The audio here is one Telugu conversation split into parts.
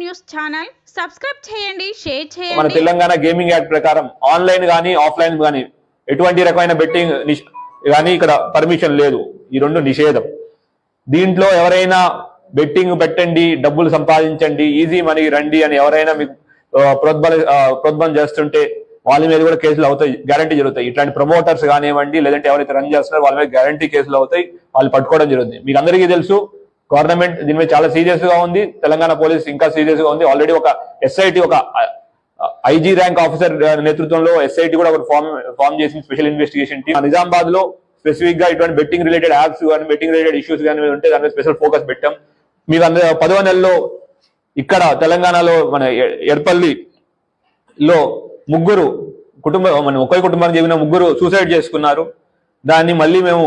News channel. సబ్స్క్రైబ్ చేయండి షేర్ మన చేయండి. తెలంగాణ గేమింగ్ యాక్ట్ ప్రకారం ఆన్లైన్ కానీ ఆఫ్లైన్ కానీ ఎటువంటి రకమైన బెట్టింగ్ కానీ ఇక్కడ పర్మిషన్ లేదు. ఈ రెండు నిషేధం. దీంట్లో ఎవరైనా బెట్టింగ్ పెట్టండి డబ్బులు సంపాదించండి ఈజీ మనీ రండి అని ఎవరైనా మీకు ప్రోద్బల ప్రోద్బలం చేస్తుంటే వాళ్ళ మీద కూడా కేసులు అవుతాయి గ్యారంటీ జరుగుతాయి. ఇట్లాంటి ప్రమోటర్స్ కానివ్వండి లేదంటే ఎవరైతే రన్ చేస్తున్నారో వాళ్ళ మీద గ్యారంటీ కేసులు అవుతాయి వాళ్ళు పట్టుకోవడం జరుగుతుంది. మీకు అందరికీ తెలుసు గవర్నమెంట్ దీని మీద చాలా సీరియస్గా ఉంది. తెలంగాణ పోలీస్ ఇంకా సీరియస్గా ఉంది. ఆల్రెడీ ఒక ఎస్ఐటి ఒక ఐజీ ర్యాంక్ ఆఫీసర్ నేతృత్వంలో ఎస్ఐటి కూడా ఒక ఫామ్ ఫామ్ చేసింది స్పెషల్ ఇన్వెస్టిగేషన్ టీమ్ నిజామాబాద్లో స్పెసిఫిక్గా ఇటువంటి బెట్టింగ్ రిలేటెడ్ యాప్స్ కానీ బెట్టింగ్ రిలేటెడ్ ఇష్యూస్ కానీ ఉంటే దాని మీద స్పెషల్ ఫోకస్ పెట్టాం. మీరు అందరూ పదవ నెలలో ఇక్కడ తెలంగాణలో మన ఎడపల్లి లో ముగ్గురు కుటుంబ మన ఒకే కుటుంబానికి చెందిన ముగ్గురు సూసైడ్ చేసుకున్నారు. దాన్ని మళ్ళీ మేము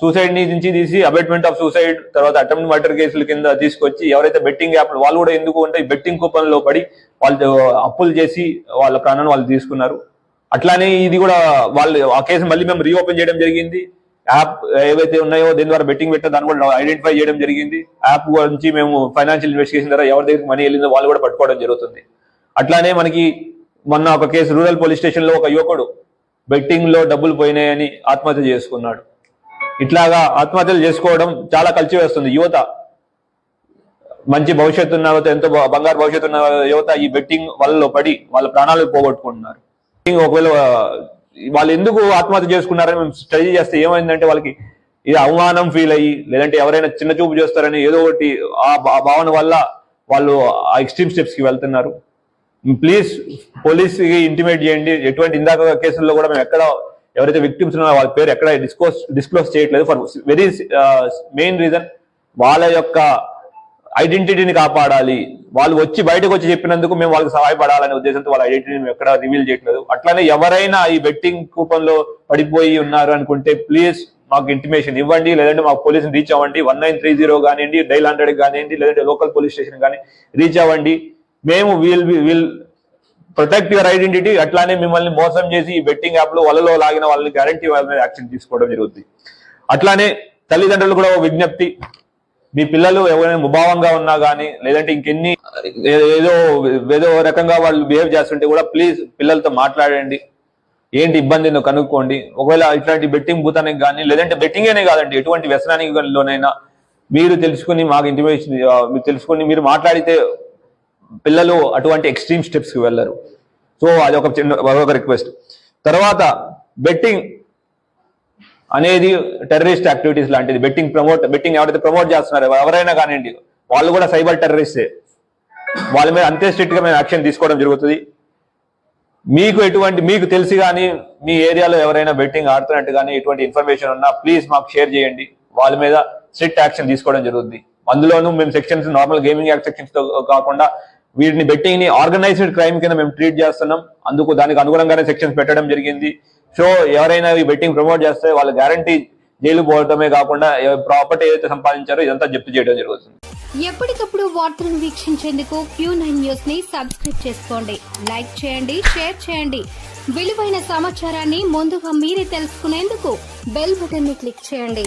సూసైడ్ నుంచి తీసి అబెట్మెంట్ ఆఫ్ సూసైడ్ తర్వాత అటెంప్ట్ మర్డర్ కేసుల కింద తీసుకొచ్చి ఎవరైతే బెట్టింగ్ యాప్ వాళ్ళు కూడా ఎందుకు అంటే బెట్టింగ్ కూపన్లో పడి వాళ్ళు అప్పులు చేసి వాళ్ళ ప్రాణాన్ని వాళ్ళు తీసుకున్నారు. అట్లానే ఇది కూడా వాళ్ళు ఆ కేసు మళ్ళీ మేము రీఓపెన్ చేయడం జరిగింది. యాప్ ఏవైతే ఉన్నాయో దీని ద్వారా బెట్టింగ్ పెట్టా దాన్ని కూడా ఐడెంటిఫై చేయడం జరిగింది. యాప్ గురించి మేము ఫైనాన్షియల్ ఇన్వెస్టిగేషన్ ద్వారా ఎవరి దగ్గరికి మనీ వెళ్ళిందో వాళ్ళు కూడా పట్టుకోవడం జరుగుతుంది. అట్లానే మనకి మొన్న ఒక కేసు రూరల్ పోలీస్ స్టేషన్లో ఒక యువకుడు బెట్టింగ్లో డబ్బులు పోయినాయని ఆత్మహత్య చేసుకున్నాడు. ఇట్లాగా ఆత్మహత్యలు చేసుకోవడం చాలా కలిసి వేస్తుంది. యువత మంచి భవిష్యత్తు ఉన్న ఎంతో బంగారు భవిష్యత్తు ఉన్న యువత ఈ బెట్టింగ్ వలలో పడి వాళ్ళ ప్రాణాలు పోగొట్టుకుంటున్నారు. ఒకవేళ వాళ్ళు ఎందుకు ఆత్మహత్య చేసుకున్నారని మేము స్టడీ చేస్తే ఏమైందంటే వాళ్ళకి ఇది అవమానం ఫీల్ అయ్యి లేదంటే ఎవరైనా చిన్న చూపు చేస్తారని ఏదో ఒకటి ఆ భా- భావన వల్ల వాళ్ళు ఆ ఎక్స్ట్రీమ్ స్టెప్స్కి వెళ్తున్నారు. ప్లీజ్ పోలీస్కి ఇంటిమేట్ చేయండి. ఎటువంటి ఇందాక కేసుల్లో కూడా మేము ఎక్కడ ఎవరైతే విక్టిమ్స్ ఉన్నారో వాళ్ళ పేరు ఎక్కడ డిస్క్లోస్ డిస్క్లోజ్ చేయట్లేదు. ఫర్ వెరీ మెయిన్ రీజన్ వాళ్ళ యొక్క ఐడెంటిటీని కాపాడాలి. వాళ్ళు వచ్చి బయటకు వచ్చి చెప్పినందుకు మేము వాళ్ళకి సహాయపడాలనే ఉద్దేశంతో వాళ్ళ ఐడెంటిటీని ఎక్కడ రివీల్ చేయట్లేదు. అట్లానే ఎవరైనా ఈ బెట్టింగ్ కూపన్లో పడిపోయి ఉన్నారు అనుకుంటే ప్లీజ్ మాకు ఇంటిమేషన్ ఇవ్వండి. లేదంటే మాకు పోలీసుని రీచ్ అవ్వండి. వన్ నైన్ త్రీ జీరో కానివ్వండి డైల్ హండ్రెడ్ కానివ్వండి లేదంటే లోకల్ పోలీస్ స్టేషన్ కానీ రీచ్ అవ్వండి. మేము we'll will protect your identity అట్లానే మిమ్మల్ని మోసం చేసి ఈ బెట్టింగ్ యాప్లో వలలో లాగిన వాళ్ళని గ్యారంటీ వాళ్ళ మీద యాక్షన్ తీసుకోవడం జరుగుతుంది అట్లానే తల్లిదండ్రులు కూడా ఒక విజ్ఞప్తి మీ పిల్లలు ఎవరైనా ముభావంగా ఉన్నా కానీ లేదంటే ఇంకెన్ని ఏదో ఏదో రకంగా వాళ్ళు బిహేవ్ చేస్తుంటే కూడా ప్లీజ్ పిల్లలతో మాట్లాడండి. ఏంటి ఇబ్బంది కనుక్కోండి. ఒకవేళ ఇట్లాంటి బెట్టింగ్ భూతానికి కానీ లేదంటే బెట్టింగేనే కాదండి ఎటువంటి వ్యసనానికి లోనైనా మీరు తెలుసుకుని మాకు ఇంటిమేషన్ మీరు తెలుసుకుని మీరు మాట్లాడితే పిల్లలు అటువంటి ఎక్స్ట్రీమ్ స్టెప్స్కి వెళ్ళరు. సో అది ఒక చిన్న ఒక రిక్వెస్ట్ తర్వాత బెట్టింగ్ అనేది టెర్రరిస్ట్ యాక్టివిటీస్ లాంటిది. బెట్టింగ్ ప్రమోట్ బెట్టింగ్ ఎవరైతే ప్రమోట్ చేస్తున్నారో ఎవరైనా కానివ్వండి వాళ్ళు కూడా సైబర్ టెర్రరిస్టే వాళ్ళ మీద అంతే స్ట్రిక్ట్గా మేము యాక్షన్ తీసుకోవడం జరుగుతుంది. మీకు ఎటువంటి మీకు తెలిసి కానీ మీ ఏరియాలో ఎవరైనా బెట్టింగ్ ఆడుతున్నట్టు కానీ ఎటువంటి ఇన్ఫర్మేషన్ ఉన్నా ప్లీజ్ మాకు షేర్ చేయండి. వాళ్ళ మీద స్ట్రిక్ట్ యాక్షన్ తీసుకోవడం జరుగుతుంది. అందులోనూ మేము సెక్షన్స్ నార్మల్ గేమింగ్ యాక్ట్ సెక్షన్స్తో కాకుండా వీటిని బెట్టింగ్ని ఆర్గనైజ్డ్ క్రైమ్ కింద మేము ట్రీట్ చేస్తున్నాం. అందుకు దానికి అనుగుణంగానే సెక్షన్స్ పెట్టడం జరిగింది. సో ఎవరైనా ఈ బెట్టింగ్ ప్రమోట్ చేస్తే వాళ్ళు గ్యారంటీ జైలు పోవడమే కాకుండా ప్రాపర్టీ ఏదైతే సంపాదించారో ఇదంతా జప్తు చేయడం జరుగుతుంది. ఎప్పటికప్పుడు వార్తలను వీక్షించేందుకు క్యూ నైన్ న్యూస్ని సబ్స్క్రైబ్ చేసుకోండి. లైక్ చేయండి షేర్ చేయండి. విలువైన సమాచారాన్ని ముందుగా మీరే తెలుసుకునేందుకు బెల్ బటన్ని క్లిక్ చేయండి.